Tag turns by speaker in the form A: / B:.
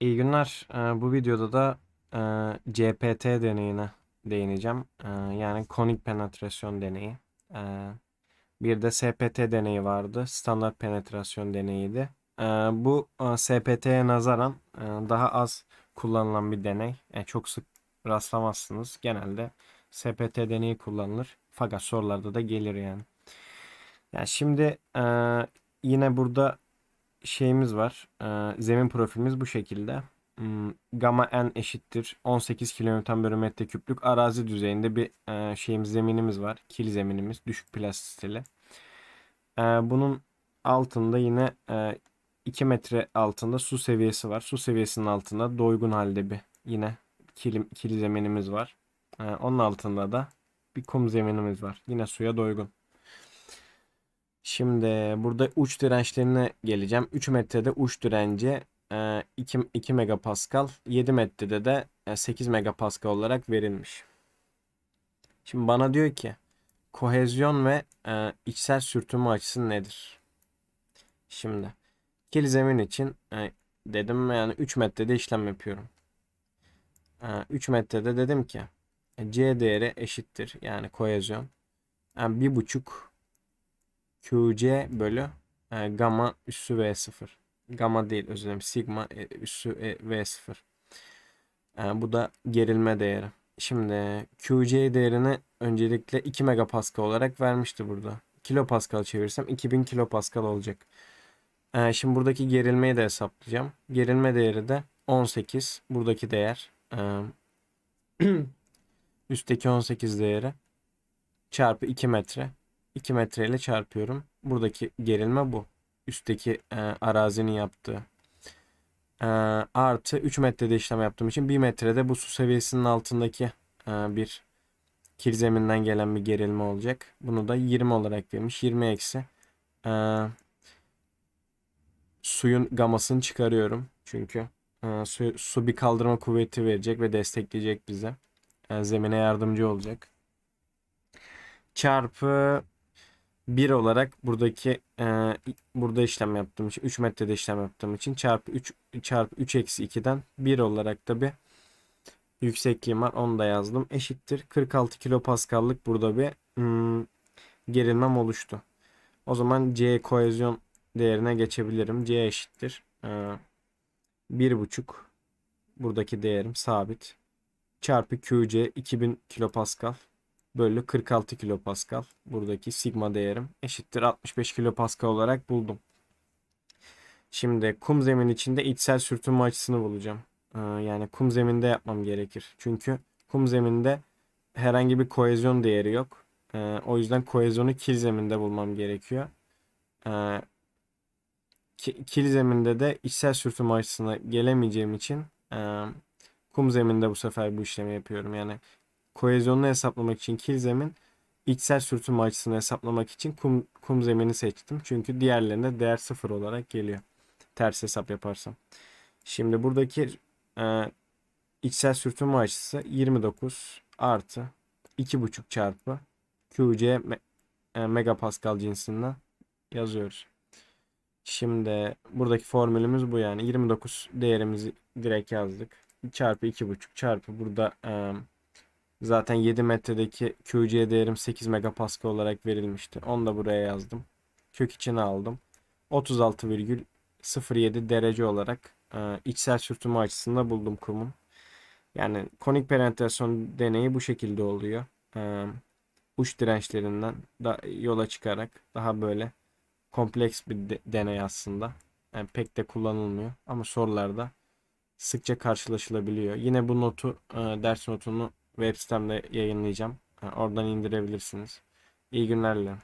A: İyi günler. Ee, bu videoda da e, CPT deneyine değineceğim. Ee, yani konik penetrasyon deneyi. Ee, bir de SPT deneyi vardı. Standart penetrasyon deneyiydi. Bu e, SPT'ye nazaran e, daha az kullanılan bir deney. Yani çok sık rastlamazsınız. Genelde SPT deneyi kullanılır. Fakat sorularda da gelir yani. Yani şimdi e, yine burada şeyimiz var. Ee, zemin profilimiz bu şekilde. Hmm, Gamma n eşittir 18 kilometre bölü metreküplük arazi düzeyinde bir e, şeyimiz zeminimiz var. Kil zeminimiz düşük plastisiteli. Ee, bunun altında yine e, 2 metre altında su seviyesi var. Su seviyesinin altında doygun halde bir yine kil, kil zeminimiz var. Ee, onun altında da bir kum zeminimiz var. Yine suya doygun. Şimdi burada uç dirençlerine geleceğim. 3 metrede uç direnci e, 2, 2 megapascal, 7 metrede de e, 8 megapascal olarak verilmiş. Şimdi bana diyor ki kohezyon ve e, içsel sürtünme açısı nedir? Şimdi kil zemin için e, dedim yani 3 metrede işlem yapıyorum. E, 3 metrede dedim ki e, C değeri eşittir yani kohezyon. Yani 1,5 QC bölü e, gamma üssü V0. Gamma değil özür dilerim. Sigma e, üssü e, V0. E, bu da gerilme değeri. Şimdi QC değerini öncelikle 2 megapascal olarak vermişti burada. Kilopascal çevirsem 2000 kilopascal olacak. E, şimdi buradaki gerilmeyi de hesaplayacağım. Gerilme değeri de 18. Buradaki değer. E, üstteki 18 değeri çarpı 2 metre. 2 metre ile çarpıyorum. Buradaki gerilme bu. Üstteki e, arazinin yaptığı. E, artı 3 metrede işlem yaptığım için 1 metrede bu su seviyesinin altındaki e, bir kil zeminden gelen bir gerilme olacak. Bunu da 20 olarak vermiş. 20 eksi. E, suyun gamasını çıkarıyorum. Çünkü e, su, su bir kaldırma kuvveti verecek ve destekleyecek bize. E, zemine yardımcı olacak. Çarpı 1 olarak buradaki e, burada işlem yaptığım için 3 metrede işlem yaptığım için çarpı 3 çarpı 3 eksi 2'den 1 olarak da bir yüksekliğim var. Onu da yazdım. Eşittir. 46 kilopaskallık burada bir hmm, gerilmem oluştu. O zaman C kohezyon değerine geçebilirim. C eşittir. E, 1,5 buradaki değerim sabit. Çarpı QC 2000 kilopascal bölü 46 kilopascal. Buradaki sigma değerim eşittir 65 kilopascal olarak buldum. Şimdi kum zemin içinde içsel sürtünme açısını bulacağım. Ee, yani kum zeminde yapmam gerekir. Çünkü kum zeminde herhangi bir kohezyon değeri yok. Ee, o yüzden kohezyonu kil zeminde bulmam gerekiyor. Ee, kil zeminde de içsel sürtünme açısına gelemeyeceğim için e, kum zeminde bu sefer bu işlemi yapıyorum. Yani kohezyonunu hesaplamak için kil zemin, içsel sürtünme açısını hesaplamak için kum, kum zemini seçtim. Çünkü diğerlerinde değer sıfır olarak geliyor. Ters hesap yaparsam. Şimdi buradaki e, içsel sürtünme açısı 29 artı 2,5 çarpı QC me, e, megapascal cinsinden yazıyoruz. Şimdi buradaki formülümüz bu yani. 29 değerimizi direkt yazdık. Çarpı 2,5 çarpı burada e, Zaten 7 metredeki QC değerim 8 megapascal olarak verilmişti. Onu da buraya yazdım. Kök içine aldım. 36,07 derece olarak e, içsel sürtünme açısında buldum kumun. Yani konik penetrasyon deneyi bu şekilde oluyor. E, uç dirençlerinden da yola çıkarak daha böyle kompleks bir de, deney aslında. Yani pek de kullanılmıyor ama sorularda sıkça karşılaşılabiliyor. Yine bu notu e, ders notunu web sitemde yayınlayacağım. Oradan indirebilirsiniz. İyi günler dilerim.